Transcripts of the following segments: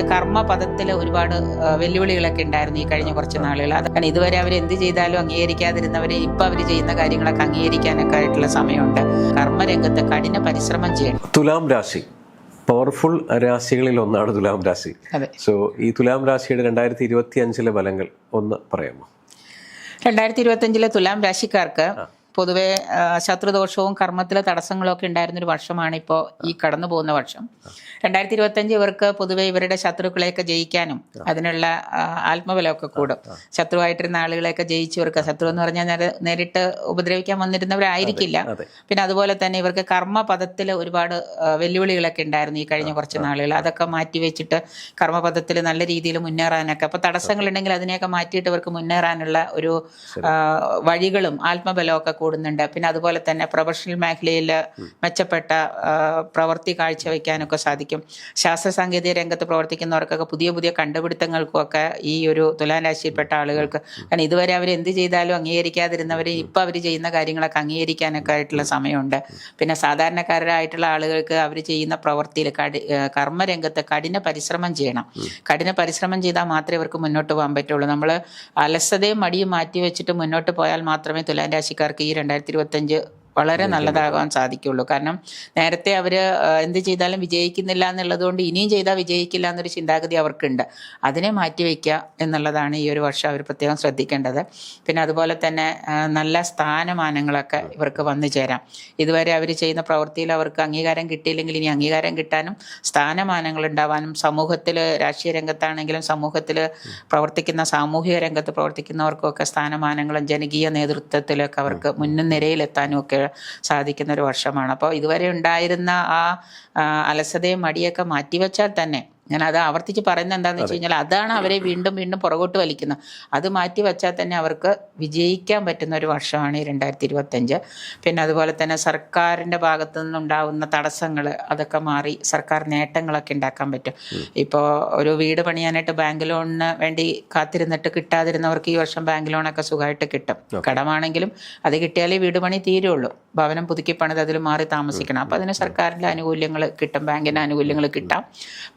കർമ്മപദത്തിൽ ഒരുപാട് വെല്ലുവിളികളൊക്കെ ഉണ്ടായിരുന്നു ഈ കഴിഞ്ഞ കുറച്ച് നാളുകൾ. അത് കാരണം ഇതുവരെ അവർ എന്ത് ചെയ്താലും അംഗീകരിക്കാതിരുന്നവരെ ഇപ്പൊ അവർ ചെയ്യുന്ന കാര്യങ്ങളൊക്കെ അംഗീകരിക്കാനൊക്കെ ആയിട്ടുള്ള സമയമുണ്ട്. കർമ്മരംഗത്ത് കഠിന പരിശ്രമം ചെയ്യണം. തുലാം രാശി. പവർഫുൾ രാശികളിൽ ഒന്നാണ് തുലാം രാശി. അതെ. സോ ഈ തുലാം രാശിയുടെ രണ്ടായിരത്തി ഇരുപത്തി അഞ്ചിലെ ഫലങ്ങൾ ഒന്ന് പറയാമോ? രണ്ടായിരത്തി ഇരുപത്തി അഞ്ചിലെ തുലാം രാശിക്കാർക്ക് പൊതുവെ ശത്രുദോഷവും കർമ്മത്തിലെ തടസ്സങ്ങളും ഒക്കെ ഉണ്ടായിരുന്ന ഒരു വർഷമാണ് ഇപ്പോൾ ഈ കടന്നു പോകുന്ന വർഷം. രണ്ടായിരത്തി ഇരുപത്തഞ്ച് ഇവർക്ക് പൊതുവെ ഇവരുടെ ശത്രുക്കളെയൊക്കെ ജയിക്കാനും അതിനുള്ള ആത്മബലമൊക്കെ കൂടും. ശത്രുവായിട്ടിരുന്ന ആളുകളെയൊക്കെ ജയിച്ചവർക്ക് ശത്രു എന്ന് പറഞ്ഞാൽ നേരെ- നേരിട്ട് ഉപദ്രവിക്കാൻ വന്നിരുന്നവരായിരിക്കില്ല. പിന്നെ അതുപോലെ തന്നെ ഇവർക്ക് കർമ്മ പദത്തിൽ ഒരുപാട് വെല്ലുവിളികളൊക്കെ ഉണ്ടായിരുന്നു ഈ കഴിഞ്ഞ കുറച്ച് നാളുകൾ. അതൊക്കെ മാറ്റി വെച്ചിട്ട് കർമ്മപദത്തിൽ നല്ല രീതിയിൽ മുന്നേറാനൊക്കെ. അപ്പോൾ തടസ്സങ്ങളുണ്ടെങ്കിൽ അതിനെയൊക്കെ മാറ്റിയിട്ട് ഇവർക്ക് മുന്നേറാനുള്ള ഒരു വഴികളും ആത്മബലവും ഒക്കെ കൂടുന്നുണ്ട്. പിന്നെ അതുപോലെ തന്നെ പ്രൊഫഷണൽ മേഖലയിൽ മെച്ചപ്പെട്ട പ്രവൃത്തി കാഴ്ചവെക്കാനൊക്കെ സാധിക്കും. ശാസ്ത്ര സാങ്കേതിക രംഗത്ത് പ്രവർത്തിക്കുന്നവർക്കൊക്കെ പുതിയ പുതിയ കണ്ടുപിടുത്തങ്ങൾക്കുമൊക്കെ ഈ ഒരു തുലാം രാശിയിൽപ്പെട്ട ആളുകൾക്ക് കാരണം ഇതുവരെ അവർ എന്ത് ചെയ്താലും അംഗീകരിക്കാതിരുന്നവർ ഇപ്പം അവർ ചെയ്യുന്ന കാര്യങ്ങളൊക്കെ അംഗീകരിക്കാനൊക്കെ ആയിട്ടുള്ള സമയമുണ്ട്. പിന്നെ സാധാരണക്കാരായിട്ടുള്ള ആളുകൾക്ക് അവർ ചെയ്യുന്ന പ്രവൃത്തിയിൽ കടി കർമ്മരംഗത്ത് കഠിന പരിശ്രമം ചെയ്യണം. കഠിന പരിശ്രമം ചെയ്താൽ മാത്രമേ ഇവർക്ക് മുന്നോട്ട് പോകാൻ പറ്റുള്ളൂ. നമ്മൾ അലസതയും മടിയും മാറ്റി വെച്ചിട്ട് മുന്നോട്ട് പോയാൽ മാത്രമേ തുലാം രാശിക്കാർക്ക് ഈ രണ്ടായിരത്തി ഇരുപത്തഞ്ച് വളരെ നല്ലതാകാൻ സാധിക്കുള്ളൂ. കാരണം നേരത്തെ അവർ എന്ത് ചെയ്താലും വിജയിക്കുന്നില്ല എന്നുള്ളത് കൊണ്ട് ഇനിയും ചെയ്താൽ വിജയിക്കില്ല എന്നൊരു ചിന്താഗതി അവർക്കുണ്ട്. അതിനെ മാറ്റിവെക്കുക എന്നുള്ളതാണ് ഈ ഒരു വർഷം അവർ പ്രത്യേകം ശ്രദ്ധിക്കേണ്ടത്. പിന്നെ അതുപോലെ തന്നെ നല്ല സ്ഥാനമാനങ്ങളൊക്കെ ഇവർക്ക് വന്നു ചേരാം. ഇതുവരെ അവർ ചെയ്യുന്ന പ്രവൃത്തിയിൽ അവർക്ക് അംഗീകാരം കിട്ടിയില്ലെങ്കിൽ ഇനി അംഗീകാരം കിട്ടാനും സ്ഥാനമാനങ്ങൾ ഉണ്ടാവാനും സമൂഹത്തിൽ രാഷ്ട്രീയ രംഗത്താണെങ്കിലും സമൂഹത്തിൽ പ്രവർത്തിക്കുന്ന സാമൂഹിക രംഗത്ത് പ്രവർത്തിക്കുന്നവർക്കൊക്കെ സ്ഥാനമാനങ്ങളും ജനകീയ നേതൃത്വത്തിലൊക്കെ അവർക്ക് മുന്നിൽ നിരയിലെത്താനും ഒക്കെ സാധിക്കുന്ന ഒരു വർഷമാണ്. അപ്പോൾ ഇതുവരെ ഉണ്ടായിരുന്ന ആ അലസതയും മടിയൊക്കെ മാറ്റിവെച്ചാൽ തന്നെ ഞാൻ അത് ആവർത്തിച്ച് പറയുന്നത് എന്താണെന്ന് വെച്ച് കഴിഞ്ഞാൽ അതാണ് അവരെ വീണ്ടും വീണ്ടും പുറകോട്ട് വലിക്കുന്നത്. അത് മാറ്റി വെച്ചാൽ തന്നെ അവർക്ക് വിജയിക്കാൻ പറ്റുന്ന ഒരു വർഷമാണ് ഈ രണ്ടായിരത്തി ഇരുപത്തഞ്ച് പിന്നെ അതുപോലെ തന്നെ സർക്കാരിന്റെ ഭാഗത്തു നിന്നുണ്ടാവുന്ന തടസ്സങ്ങൾ അതൊക്കെ മാറി സർക്കാർ നേട്ടങ്ങളൊക്കെ ഉണ്ടാക്കാൻ പറ്റും. ഇപ്പോൾ ഒരു വീട് പണിയാനായിട്ട് ബാങ്ക് ലോണിന് വേണ്ടി കാത്തിരുന്നിട്ട് കിട്ടാതിരുന്നവർക്ക് ഈ വർഷം ബാങ്ക് ലോണൊക്കെ സുഖമായിട്ട് കിട്ടും. കടമാണെങ്കിലും അത് കിട്ടിയാലേ വീട് പണി തീരുള്ളൂ. ഭവനം പുതുക്കി പണിത് അതിൽ മാറി താമസിക്കണം. അപ്പോൾ അതിന് സർക്കാരിന്റെ ആനുകൂല്യങ്ങൾ കിട്ടും ബാങ്കിന്റെ ആനുകൂല്യങ്ങൾ കിട്ടാം.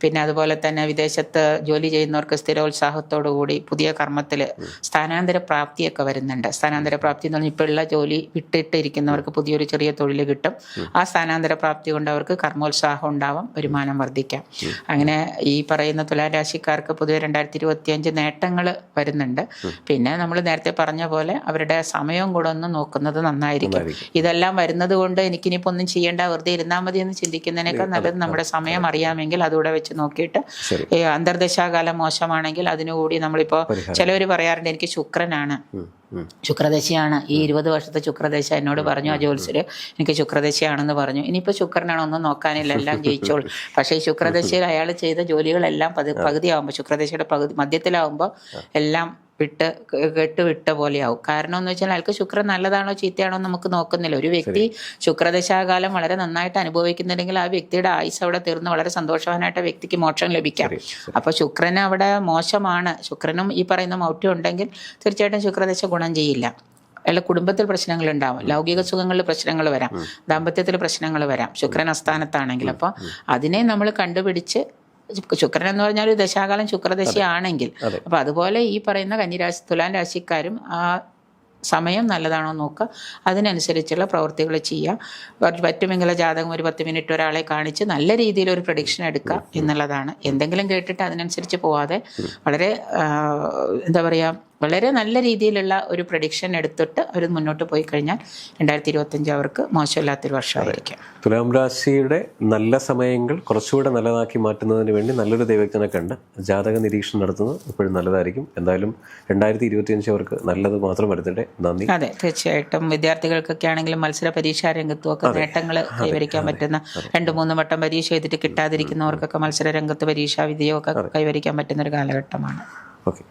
പിന്നെ അതുപോലെ തന്നെ വിദേശത്ത് ജോലി ചെയ്യുന്നവർക്ക് സ്ഥിരോത്സാഹത്തോടു കൂടി പുതിയ കർമ്മത്തിൽ സ്ഥാനാന്തര പ്രാപ്തിയൊക്കെ വരുന്നുണ്ട്. സ്ഥാനാന്തര പ്രാപ്തി എന്ന് പറഞ്ഞാൽ ഇപ്പോൾ ജോലി വിട്ടിട്ടിരിക്കുന്നവർക്ക് പുതിയൊരു ചെറിയ തൊഴിൽ കിട്ടും. ആ സ്ഥാനാന്തര പ്രാപ്തി കൊണ്ട് അവർക്ക് കർമ്മോത്സാഹം ഉണ്ടാവാം വരുമാനം വർദ്ധിക്കാം. അങ്ങനെ ഈ പറയുന്ന തുലാരാശിക്കാർക്ക് പൊതുവെ രണ്ടായിരത്തി ഇരുപത്തി അഞ്ച് നേട്ടങ്ങൾ വരുന്നുണ്ട്. പിന്നെ നമ്മൾ നേരത്തെ പറഞ്ഞ പോലെ അവരുടെ സമയവും കൂടെ ഒന്ന് നോക്കുന്നത് നന്നായിരിക്കും. ഇതെല്ലാം വരുന്നത് കൊണ്ട് എനിക്കിനിപ്പോൾ ഒന്നും ചെയ്യേണ്ട വെറുതെ ഇരുന്നാൽ മതി എന്ന് ചിന്തിക്കുന്നതിനേക്കാൾ നല്ലത് നമ്മുടെ സമയം അറിയാമെങ്കിൽ അതുകൂടെ വെച്ച് നോക്കിയിട്ട് ഈ അന്തർദശാകാലം മോശമാണെങ്കിൽ അതിനുകൂടി നമ്മളിപ്പോൾ ചിലവർ പറയാറുണ്ട് എനിക്ക് ശുക്രനാണ്. ശുക്രദശയാണ്. ഈ ഇരുപത് വർഷത്തെ ശുക്രദശ എന്നോട് പറഞ്ഞു ആ ജ്യോത്സ്യര് എനിക്ക് ശുക്രദശയാണെന്ന് പറഞ്ഞു. ഇനിയിപ്പോൾ ശുക്രനാണ് ഒന്നും നോക്കാനില്ല എല്ലാം ജയിച്ചോൾ പക്ഷേ ഈ ശുക്രദശയിൽ അയാൾ ചെയ്ത ജോലികളെല്ലാം പകുതിയാവുമ്പോൾ ശുക്രദശയുടെ പകുതി മധ്യത്തിലാവുമ്പോൾ എല്ലാം വിട്ട് കെട്ട് വിട്ട പോലെയാവും. കാരണം എന്ന് വെച്ചാൽ അയാൾക്ക് ശുക്രൻ നല്ലതാണോ ചീത്തയാണോ നമുക്ക് നോക്കുന്നില്ല. ഒരു വ്യക്തി ശുക്രദശാകാലം വളരെ നന്നായിട്ട് അനുഭവിക്കുന്നുണ്ടെങ്കിൽ ആ വ്യക്തിയുടെ ആയുസ് അവിടെ തീർന്ന് വളരെ സന്തോഷവാനായിട്ട് വ്യക്തിക്ക് മോക്ഷം ലഭിക്കാം. അപ്പൊ ശുക്രൻ അവിടെ മോശമാണ്. ശുക്രനും ഈ പറയുന്ന മൗഢ്യം ഉണ്ടെങ്കിൽ തീർച്ചയായിട്ടും ശുക്രദശ ഗുണം ചെയ്യില്ല. അയാളുടെ കുടുംബത്തിൽ പ്രശ്നങ്ങൾ ഉണ്ടാവും. ലൗകിക സുഖങ്ങളിൽ പ്രശ്നങ്ങൾ വരാം. ദാമ്പത്യത്തിൽ പ്രശ്നങ്ങൾ വരാം. ശുക്രൻ അസ്ഥാനത്താണെങ്കിൽ. അപ്പോൾ അതിനെ നമ്മൾ കണ്ടുപിടിച്ച് ശുക്രൻ എന്ന് പറഞ്ഞാൽ ഒരു ദശാകാലം ശുക്രദശയാണെങ്കിൽ. അപ്പം അതുപോലെ ഈ പറയുന്ന കന്നിരാശി തുലാൻ രാശിക്കാരും ആ സമയം നല്ലതാണോ നോക്കുക. അതിനനുസരിച്ചുള്ള പ്രവൃത്തികൾ ചെയ്യുക. പറ്റുമെങ്കിൽ ജാതകം ഒരു പത്ത് മിനിറ്റ് ഒരാളെ കാണിച്ച് നല്ല രീതിയിൽ ഒരു പ്രഡിക്ഷൻ എടുക്കുക എന്നുള്ളതാണ്. എന്തെങ്കിലും കേട്ടിട്ട് അതിനനുസരിച്ച് പോവാതെ വളരെ എന്താ പറയുക വളരെ നല്ല രീതിയിലുള്ള ഒരു പ്രഡിക്ഷൻ എടുത്തിട്ട് അവർ മുന്നോട്ട് പോയി കഴിഞ്ഞാൽ രണ്ടായിരത്തി ഇരുപത്തഞ്ച് അവർക്ക് മോശമില്ലാത്തൊരു വർഷമായിരിക്കും. തുലാം രാശിയുടെ നല്ല സമയങ്ങൾ കുറച്ചുകൂടെ നല്ലതാക്കി മാറ്റുന്നതിന് വേണ്ടി നല്ലൊരു ദൈവജ്ഞനെ കണ്ട് ജാതക നിരീക്ഷണം നടത്തുന്നത് ഇപ്പോഴും നല്ലതായിരിക്കും. എന്തായാലും രണ്ടായിരത്തി ഇരുപത്തിയഞ്ച് അവർക്ക് നല്ലത് മാത്രം വരുത്തട്ടെ. നന്ദി. അതെ തീർച്ചയായിട്ടും. വിദ്യാർത്ഥികൾക്കൊക്കെ ആണെങ്കിലും മത്സര പരീക്ഷാ രംഗത്തും ഒക്കെ നേട്ടങ്ങൾ കൈവരിക്കാൻ പറ്റുന്ന രണ്ട് മൂന്ന് വട്ടം പരീക്ഷ എഴുതിയിട്ട് കിട്ടാതിരിക്കുന്നവർക്കൊക്കെ മത്സര രംഗത്ത് പരീക്ഷാ വിധിയൊക്കെ കൈവരിക്കാൻ പറ്റുന്ന ഒരു കാലഘട്ടമാണ്. ഓക്കെ.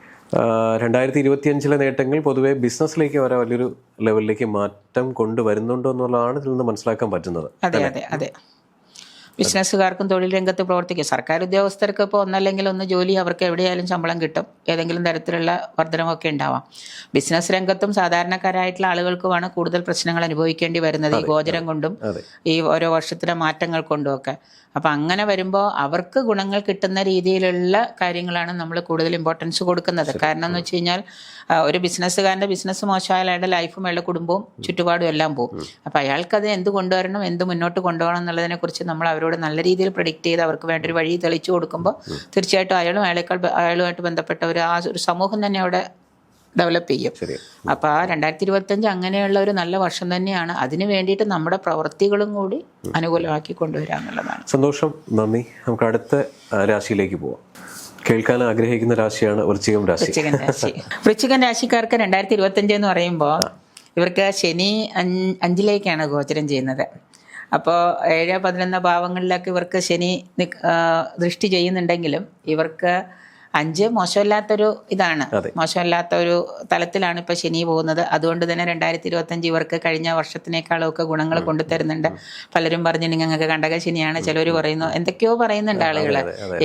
രണ്ടായിരത്തി ഇരുപത്തിയഞ്ചിലെ നേട്ടങ്ങൾ പൊതുവെ ബിസിനസ്സിലേക്ക് വരെ വലിയൊരു ലെവലിലേക്ക് മാറ്റം കൊണ്ടുവരുന്നുണ്ടോ എന്നുള്ളതാണ് ഇതിൽ നിന്ന് മനസ്സിലാക്കാൻ പറ്റുന്നത്. അതെ അതെ അതെ. ബിസിനസ്സുകാർക്കും തൊഴിൽ രംഗത്ത് പ്രവർത്തിക്കും. സർക്കാർ ഉദ്യോഗസ്ഥർക്ക് ഇപ്പോൾ ഒന്നല്ലെങ്കിൽ ഒന്ന് ജോലി അവർക്ക് എവിടെയായാലും ശമ്പളം കിട്ടും. ഏതെങ്കിലും തരത്തിലുള്ള വർധനമൊക്കെ ഉണ്ടാവാം. ബിസിനസ് രംഗത്തും സാധാരണക്കാരായിട്ടുള്ള ആളുകൾക്കുമാണ് കൂടുതൽ പ്രശ്നങ്ങൾ അനുഭവിക്കേണ്ടി വരുന്നത് ഈ ഗോചരം കൊണ്ടും ഈ ഓരോ വർഷത്തിലെ മാറ്റങ്ങൾ കൊണ്ടും ഒക്കെ. അപ്പം അങ്ങനെ വരുമ്പോൾ അവർക്ക് ഗുണങ്ങൾ കിട്ടുന്ന രീതിയിലുള്ള കാര്യങ്ങളാണ് നമ്മൾ കൂടുതൽ ഇമ്പോർട്ടൻസ് കൊടുക്കുന്നത്. കാരണം എന്ന് വെച്ച് കഴിഞ്ഞാൽ ഒരു ബിസിനസ്സുകാരന്റെ ബിസിനസ് മോശമായാലും അയാളുടെ ലൈഫും അയാളുടെ കുടുംബവും ചുറ്റുപാടും എല്ലാം പോകും അപ്പം അയാൾക്കത് എന്ത് കൊണ്ടുവരണം എന്ത് മുന്നോട്ട് കൊണ്ടുപോകണം എന്നുള്ളതിനെ കുറിച്ച് നമ്മൾ അവരോട് നല്ല രീതിയിൽ പ്രഡിക്റ്റ് ചെയ്ത് അവർക്ക് വേണ്ട ഒരു വഴി തെളിച്ചു കൊടുക്കുമ്പോൾ തീർച്ചയായിട്ടും അയാളും അയാളേക്കാൾ അയാളുമായിട്ട് ബന്ധപ്പെട്ട ഒരു ആ ഒരു സമൂഹം തന്നെ അവിടെ ഡെവലപ്പ് ചെയ്യും. അപ്പം അപ്പോൾ ആ രണ്ടായിരത്തി ഇരുപത്തഞ്ച് അങ്ങനെയുള്ള ഒരു നല്ല വർഷം തന്നെയാണ്. അതിന് വേണ്ടിയിട്ട് നമ്മുടെ പ്രവൃത്തികളും കൂടി അനുകൂലമാക്കി കൊണ്ടുവരിക എന്നുള്ളതാണ്. സന്തോഷം. നന്ദി. നമുക്ക് അടുത്ത രാശിയിലേക്ക് പോവാം. കേൾക്കാൻ ആഗ്രഹിക്കുന്ന രാശിയാണ് വൃശ്ചികം രാശി. വൃശ്ചികൻ രാശി. വൃശ്ചികൻ രാശിക്കാർക്ക് രണ്ടായിരത്തി ഇരുപത്തഞ്ച് എന്ന് പറയുമ്പോൾ ഇവർക്ക് ശനി അഞ്ച് അഞ്ചിലേക്കാണ് ഗോചരം ചെയ്യുന്നത്. അപ്പോൾ ഏഴ് പതിനൊന്ന് ഭാവങ്ങളിലൊക്കെ ഇവർക്ക് ശനി ദൃഷ്ടി ചെയ്യുന്നുണ്ടെങ്കിലും ഇവർക്ക് അഞ്ച് മോശമില്ലാത്തൊരു ഇതാണ്. മോശമില്ലാത്ത ഒരു തലത്തിലാണ് ഇപ്പോൾ ശനി പോകുന്നത്. അതുകൊണ്ട് തന്നെ രണ്ടായിരത്തി ഇരുപത്തഞ്ച് ഇവർക്ക് കഴിഞ്ഞ വർഷത്തിനേക്കാളും ഒക്കെ ഗുണങ്ങൾ കൊണ്ടുതരുന്നുണ്ട്. പലരും പറഞ്ഞു നിങ്ങൾക്ക് കണ്ടക ശനിയാണ്. ചിലർ പറയുന്നു എന്തൊക്കെയോ പറയുന്നുണ്ട് ആളുകൾ.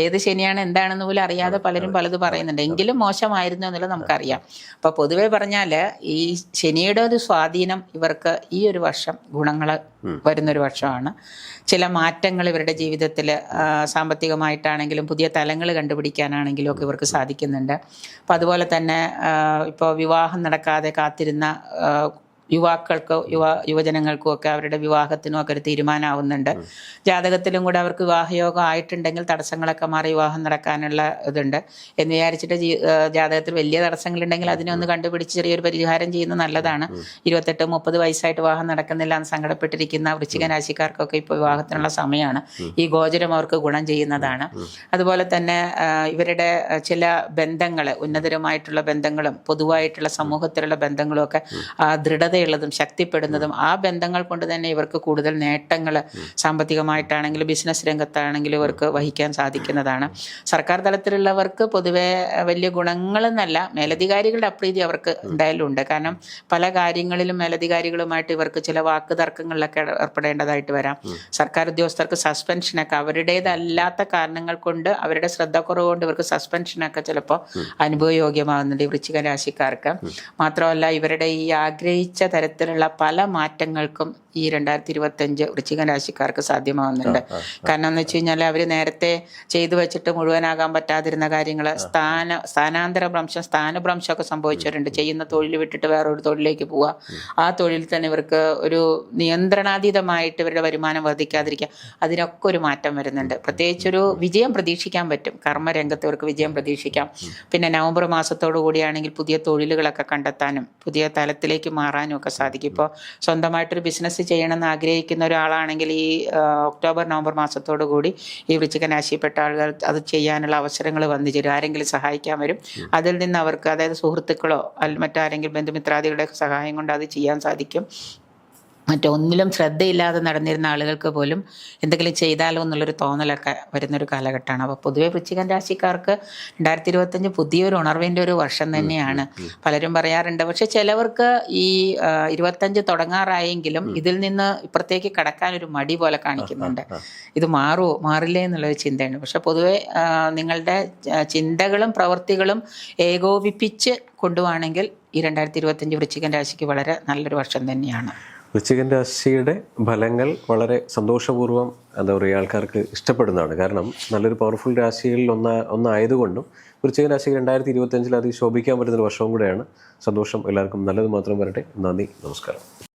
ഏത് ശനിയാണ് എന്താണെന്ന് പോലും അറിയാതെ പലരും പലത് പറയുന്നുണ്ട്. എങ്കിലും മോശമായിരുന്നു എന്നുള്ളത് നമുക്കറിയാം. അപ്പോൾ പൊതുവേ പറഞ്ഞാൽ ഈ ശനിയുടെ ഒരു സ്വാധീനം ഇവർക്ക് ഈ ഒരു വർഷം ഗുണങ്ങൾ വരുന്നൊരു വർഷമാണ്. ചില മാറ്റങ്ങൾ ഇവരുടെ ജീവിതത്തിൽ സാമ്പത്തികമായിട്ടാണെങ്കിലും പുതിയ തലങ്ങൾ കണ്ടുപിടിക്കാനാണെങ്കിലും ഒക്കെ ഇവർക്ക് സാധിക്കുന്നുണ്ട്. അപ്പോൾ അതുപോലെ തന്നെ ഇപ്പോൾ വിവാഹം നടക്കാതെ കാത്തിരുന്ന യുവാക്കൾക്ക് യുവ യുവജനങ്ങൾക്കോ ഒക്കെ അവരുടെ വിവാഹത്തിനും ഒക്കെ ഒരു തീരുമാനമാവുന്നുണ്ട് ജാതകത്തിലും കൂടെ അവർക്ക് വിവാഹയോഗം ആയിട്ടുണ്ടെങ്കിൽ തടസ്സങ്ങളൊക്കെ മാറി വിവാഹം നടക്കാനുള്ള ഇതുണ്ട്. എന്ന് വിചാരിച്ചിട്ട് ജാതകത്തിൽ വലിയ തടസ്സങ്ങളുണ്ടെങ്കിൽ അതിനെ ഒന്ന് കണ്ടുപിടിച്ച് ചെറിയൊരു പരിഹാരം ചെയ്യുന്നത് നല്ലതാണ്. ഇരുപത്തെട്ട് മുപ്പത് വയസ്സായിട്ട് വിവാഹം നടക്കുന്നില്ല എന്ന് സങ്കടപ്പെട്ടിരിക്കുന്ന വൃശ്ചിക രാശിക്കാർക്കൊക്കെ ഇപ്പോൾ വിവാഹത്തിനുള്ള സമയമാണ്. ഈ ഗോചരം അവർക്ക് ഗുണം ചെയ്യുന്നതാണ്. അതുപോലെ തന്നെ ഇവരുടെ ചില ബന്ധങ്ങൾ ഉന്നതരമായിട്ടുള്ള ബന്ധങ്ങളും പൊതുവായിട്ടുള്ള സമൂഹത്തിലുള്ള ബന്ധങ്ങളും ഒക്കെ ആ, ദൃഢതയുള്ളതും ശക്തിപ്പെടുന്നതും ആ ബന്ധങ്ങൾ കൊണ്ട് തന്നെ ഇവർക്ക് കൂടുതൽ നേട്ടങ്ങൾ സാമ്പത്തികമായിട്ടാണെങ്കിലും ബിസിനസ് രംഗത്താണെങ്കിലും ഇവർക്ക് വഹിക്കാൻ സാധിക്കുന്നതാണ്. സർക്കാർ തലത്തിലുള്ളവർക്ക് പൊതുവെ വലിയ ഗുണങ്ങളെന്നല്ല മേലധികാരികളുടെ അപ്രീതി അവർക്ക് എന്തായാലും ഉണ്ട് കാരണം പല കാര്യങ്ങളിലും മേലധികാരികളുമായിട്ട് ഇവർക്ക് ചില വാക്ക് തർക്കങ്ങളിലൊക്കെ ഏർപ്പെടേണ്ടതായിട്ട് വരാം. സർക്കാർ ഉദ്യോഗസ്ഥർക്ക് സസ്പെൻഷനൊക്കെ അവരുടേതല്ലാത്ത കാരണങ്ങൾ കൊണ്ട് അവരുടെ ശ്രദ്ധക്കുറവ് കൊണ്ട് ഇവർക്ക് സസ്പെൻഷനൊക്കെ ചിലപ്പോൾ അനുഭവയോഗ്യമാകുന്നുണ്ട് ഈ വൃശ്ചിക രാശിക്കാർക്ക്. മാത്രമല്ല ഇവരുടെ ഈ ആഗ്രഹിച്ച തരത്തിലുള്ള പല മാറ്റങ്ങൾക്കും ഈ രണ്ടായിരത്തി ഇരുപത്തഞ്ച് വൃശ്ചിക രാശിക്കാർക്ക് സാധ്യമാവുന്നുണ്ട്. കാരണം എന്ന് വെച്ച് കഴിഞ്ഞാൽ അവർ നേരത്തെ ചെയ്തു വെച്ചിട്ട് മുഴുവനാകാൻ പറ്റാതിരുന്ന കാര്യങ്ങൾ സ്ഥാന സ്ഥാനാന്തര ഭ്രംശം സ്ഥാനഭ്രംശമൊക്കെ സംഭവിച്ചവരുണ്ട് ചെയ്യുന്ന തൊഴിൽ വിട്ടിട്ട് വേറൊരു തൊഴിലിലേക്ക് പോവുക. ആ തൊഴിൽ തന്നെ ഇവർക്ക് ഒരു നിയന്ത്രണാതീതമായിട്ട് ഇവരുടെ വരുമാനം വർദ്ധിക്കാതിരിക്കുക. അതിനൊക്കെ ഒരു മാറ്റം വരുന്നുണ്ട്. പ്രത്യേകിച്ചൊരു വിജയം പ്രതീക്ഷിക്കാൻ പറ്റും. കർമ്മരംഗത്ത് ഇവർക്ക് വിജയം പ്രതീക്ഷിക്കാം. പിന്നെ നവംബർ മാസത്തോടു കൂടിയാണെങ്കിൽ പുതിയ തൊഴിലുകളൊക്കെ കണ്ടെത്താനും പുതിയ തലത്തിലേക്ക് മാറാനും ഒക്കെ സാധിക്കും. ഇപ്പോൾ സ്വന്തമായിട്ടൊരു ബിസിനസ് ചെയ്യണമെന്ന് ആഗ്രഹിക്കുന്ന ഒരാളാണെങ്കിൽ ഈ ഒക്ടോബർ നവംബർ മാസത്തോടു കൂടി ഈ വൃശ്ചിക രാശിയിൽപ്പെട്ട ആളുകൾ അത് ചെയ്യാനുള്ള അവസരങ്ങൾ വന്നു ചേരും. ആരെങ്കിലും സഹായിക്കാൻ വരും. അതിൽ നിന്ന് അവർക്ക് അതായത് സുഹൃത്തുക്കളോ അല്ല മറ്റാരെങ്കിലും ബന്ധുമിത്രാദികളുടെ സഹായം കൊണ്ട് അത് ചെയ്യാൻ സാധിക്കും. മറ്റൊന്നിലും ശ്രദ്ധയില്ലാതെ നടന്നിരുന്ന ആളുകൾക്ക് പോലും എന്തെങ്കിലും ചെയ്താലോ എന്നുള്ളൊരു തോന്നലൊക്കെ വരുന്നൊരു കാലഘട്ടമാണ്. അപ്പോൾ പൊതുവെ വൃശ്ചികൻ രാശിക്കാർക്ക് രണ്ടായിരത്തി ഇരുപത്തഞ്ച് പുതിയൊരു ഉണർവിന്റെ ഒരു വർഷം തന്നെയാണ്. പലരും പറയാറുണ്ട്. പക്ഷെ ചിലവർക്ക് ഈ ഇരുപത്തഞ്ച് തുടങ്ങാറായെങ്കിലും ഇതിൽ നിന്ന് ഇപ്പുറത്തേക്ക് കടക്കാൻ ഒരു മടി പോലെ കാണിക്കുന്നുണ്ട്. ഇത് മാറുമോ മാറില്ലേ എന്നുള്ളൊരു ചിന്തയാണ്. പക്ഷെ പൊതുവെ നിങ്ങളുടെ ചിന്തകളും പ്രവൃത്തികളും ഏകോപിപ്പിച്ച് കൊണ്ടുപോവാണെങ്കിൽ ഈ രണ്ടായിരത്തി ഇരുപത്തഞ്ച് വൃശ്ചികൻ രാശിക്ക് വളരെ നല്ലൊരു വർഷം തന്നെയാണ്. വൃശ്ചികൻ രാശിയുടെ ഫലങ്ങൾ വളരെ സന്തോഷപൂർവം എന്താ പറയുക ആൾക്കാർക്ക് ഇഷ്ടപ്പെടുന്നതാണ്. കാരണം നല്ലൊരു പവർഫുൾ രാശികളിൽ ഒന്ന ഒന്നായതുകൊണ്ടും വൃശ്ചികൻ രാശിക്ക് രണ്ടായിരത്തി ഇരുപത്തഞ്ചിൽ അത് ശോഭിക്കാൻ പറ്റുന്ന ഒരു വർഷവും കൂടെയാണ്. സന്തോഷം എല്ലാവർക്കും. നല്ലത് മാത്രം വരട്ടെ. നന്ദി. നമസ്കാരം.